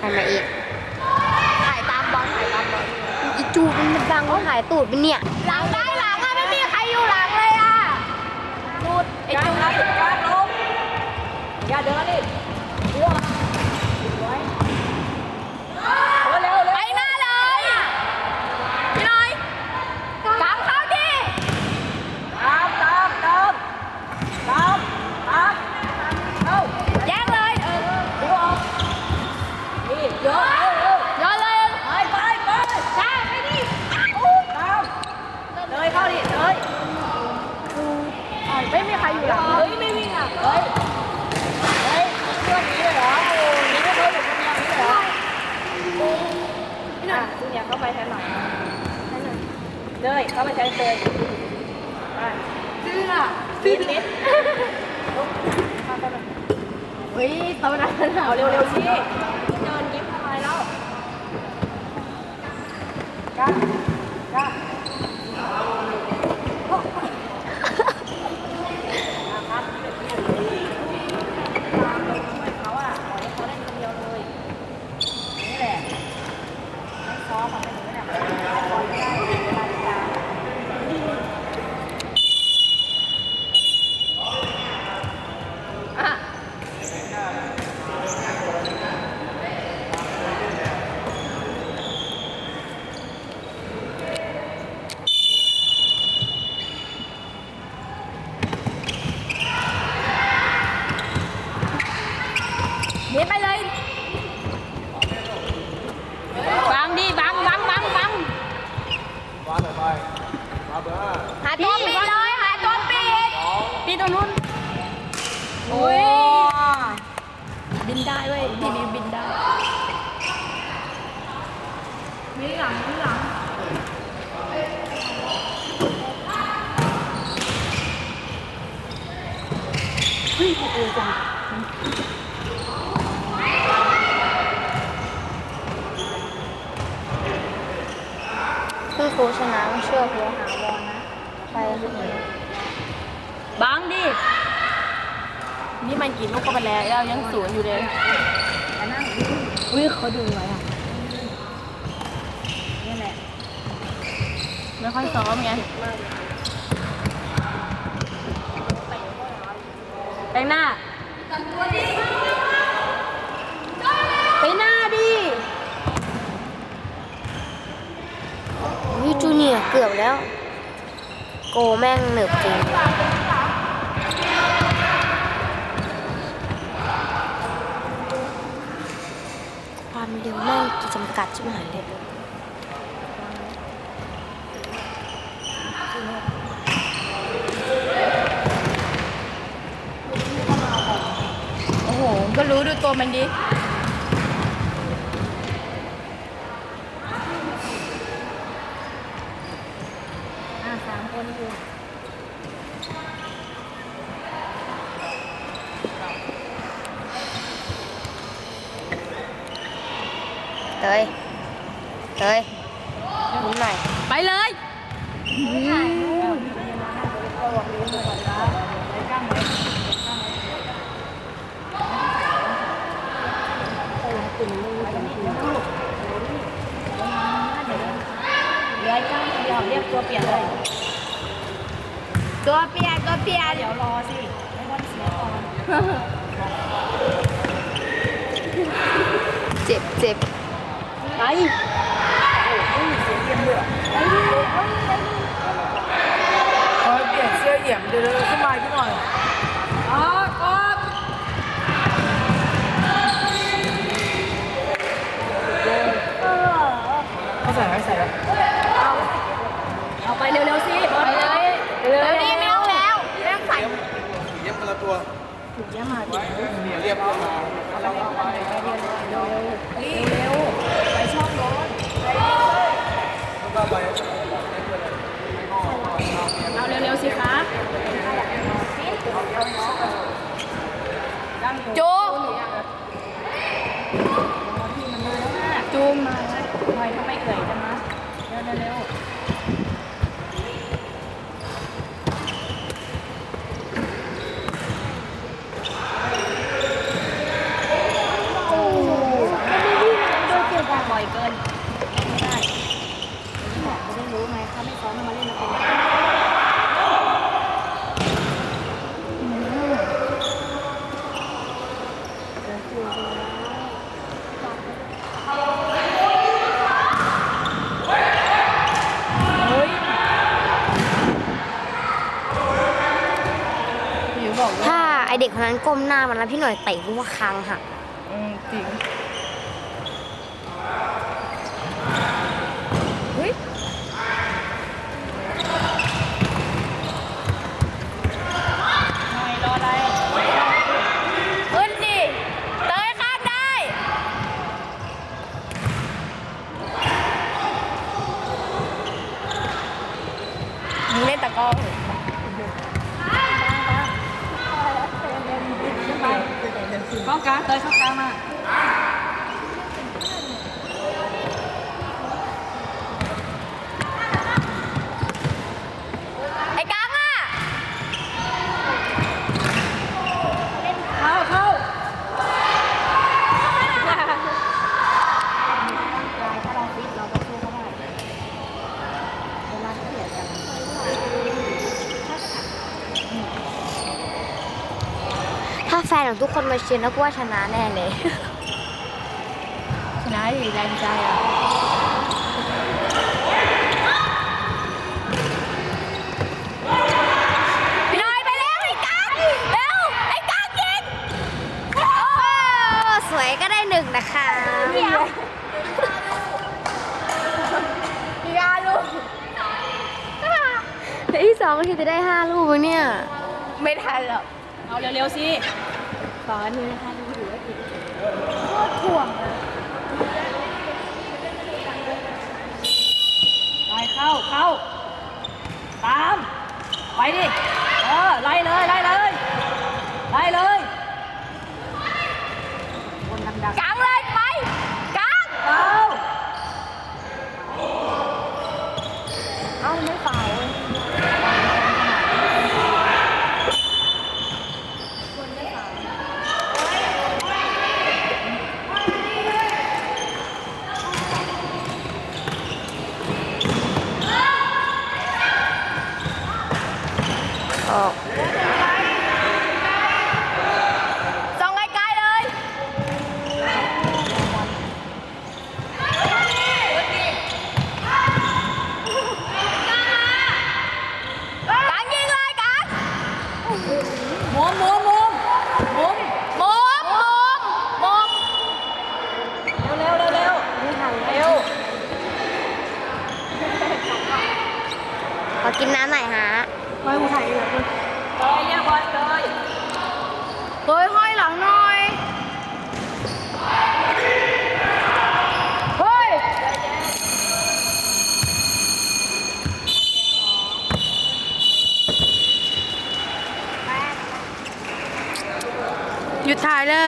ถ่ายมาอีก ถ่ายตามบอลถ่ายตามบอลอีจูดมันบังเขาถ่ายตูดเป็นเนี่ย หลังได้หลังอะไม่มีใครอยู่หลังเลยอะจูดไอ้จูดการลงอย่าเดินดิเรื่องเร็วเร็ว ไปหน้าเลยพี่น้อยกางเข้าดิ ตามตามตามตามตามเข้า แย่งเลยเออ ดูออกนี่เยอะเร็วเร็ว ย้อนเลย ไปไปไป จ้าไปดิ ตามเลยเข้าดิเลย ไม่มีใครอยู่หลัง เฮ้ยไม่วิ่งอะเฮ้ยเฮ้ยเพื่อนนี้เลยเหรอโอ้ยนี่ไม่เคยอยู่คนเดียวนี่เลยเหรอ อะคุณเนี่ยเข้าไปแทนหน่อยเลยเข้าไปแทนเลยไปเสื้อฟิตนิสเฮ้ยตอนนั้นเอาเร็วๆสิเดินยิ้มทำไมแล้วก้าก้าครับตามไปช่วยเขาอะปล่อยให้เขาเล่นคนเดียวเลย นี่แหละไม่ซ้อมอะเป็นอย่างนี้แหละปล่อยไม่ได้เวลาดีกา อะ หนีไปเลยบังดิบังบังบังบัง วาดไปวาดเบอร์ หาตัวปิดเลยหาตัวปิดปิดตรงนู้นโอ้ยบิ นได้เว้ยพี่บินบินได้มีหลังมีหลังคือครูชนะต้องเชื่อครูหาบอลนะ ไปสุดเลยบังดิ นี่มันกินลูกเข้าไปแล้วแล้วยังศูนย์อยู่เลยอุ้ยเขาดูไว้อะนี่แหละไม่ค่อยซ้อมไงไปหน้าไปหน้าดิวิจูเนียเกือบแล้ว โกแม่งเหนืบจริง ความเร็วแม่งจะจำ กัดช่ไหมหายเลยโอ้โห ก็รู้ดูตัวมันดิ อะสามคนอยู่ เต ยเตยยิ้มหน่อยไปเลยเหลือไอ้ก้างคนเดียวเรียกตัวเปลี่ยนเลยตัวเปียกตัวเปียกเดี๋ยวรอสิให้วันเสียก่อนเจ็บเจ็บ ไปโอ้ยเสียเยี่ยมเลยไปไปไปเออเปลี่ยนเสื้อเยี่ยมเดี๋ยวเร็วขึ้นมาพี่หน่อยื่อยจังนะเร็วเร็วโอ้โหไม่ได้วิ่งนะโดนเกี่ยวกันบ่อยเกินไม่ได้อย่างที่บอกไม่ได้รู้ไงถ้าไม่ซ้อมมันมาเล่นมันเป็น วนั้นก้มหน้ามันแล้วพี่หน่อยเตะกูว่าคางหักอืมจริงหน่อยรออะไรขึ้นดิเตยข้ามได้มึงเล่นตะกร้อเหรอเข้ากลางเตยเข้ากลางมา ไอ้กังอะ เข้าเข้าถ้าเราฟิตเราก็สู้เขาได้เวลาเขาเสียจัง ถ้า แฟนของทุกคนมาเชียร์นะกูว่าชนะแน่เลย ชนะดิแรงใจอะพี่น้อยไปเร็วไอ้กังเร็วไอ้กังยิงโอ้สวยก็ได้หนึ่งนะคะเดี๋ยวพี่กาลูกที่สองก็คือจะได้ห้าลูกมั้งเนี่ย ไม่ทันหรอก เอาเร็วๆสิ สอนนี้นะคะดูอยู่ว่าผิดไปเข้าเข้าตามไปดิเออไล่เลยไล่เลยไล่เลยคนดัง กลางเลยไปกลาง ๆเข้า เอ้าไม่เป่า ออก ส่งไกลๆเลยกลางยิงเลยกลาง มุมมุมมุมมุม มุมมุมมุม เร็วเร็วเร็วเร็ว ขอกินน้ำหน่อยฮะ เตยแย่บอลเตย เฮ้ยห้อยหลังหน่อย เฮ้ย หยุดถ่ายเลย